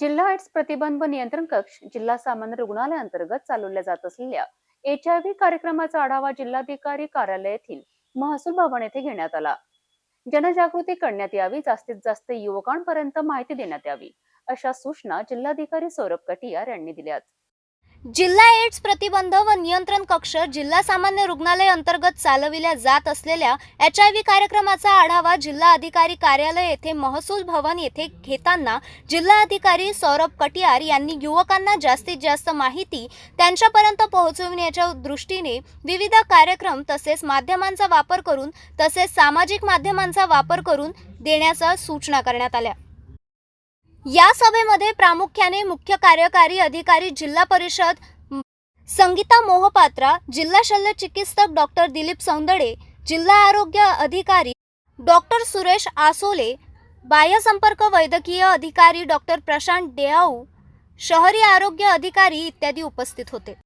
जिल्हा एड्स प्रतिबंध नियंत्रण कक्ष जिल्हा सामान्य रुग्णालय अंतर्गत चालवल्या जात असलेल्या एच आय व्ही कार्यक्रमाचा आढावा जिल्हाधिकारी कार्यालय येथील महसूल भवन येथे घेण्यात आला. जनजागृती करण्यात यावी जास्तीत जास्त युवकांपर्यंत माहिती देण्यात यावी अशा सूचना जिल्हाधिकारी सौरभ कटियार यांनी दिल्यात. जिल्हा एड्स प्रतिबंध व नियंत्रण कक्ष जिल्हा सामान्य रुग्णालय अंतर्गत चालविल्या जात असलेल्या एच आय व्ही कार्यक्रमाचा आढावा जिल्हा अधिकारी कार्यालय येथे महसूल भवन येथे घेताना जिल्हा अधिकारी सौरभ कटियार यांनी युवकांना जास्तीत जास्त माहिती त्यांच्यापर्यंत पोहोचविण्याच्या दृष्टीने विविध कार्यक्रम तसेच माध्यमांचा वापर करून तसेच सामाजिक माध्यमांचा वापर करून देण्याच्या सूचना करण्यात आल्या. या सभेमध्ये प्रामुख्याने मुख्य कार्यकारी अधिकारी जिल्हा परिषद संगीता मोहपात्रा जिल्हा शल्य चिकित्सक डॉक्टर दिलीप सौंदडे जिल्हा आरोग्य अधिकारी डॉक्टर सुरेश आसोले बाह्यसंपर्क वैद्यकीय अधिकारी डॉक्टर प्रशांत डेआऊ शहरी आरोग्य अधिकारी इत्यादी उपस्थित होते.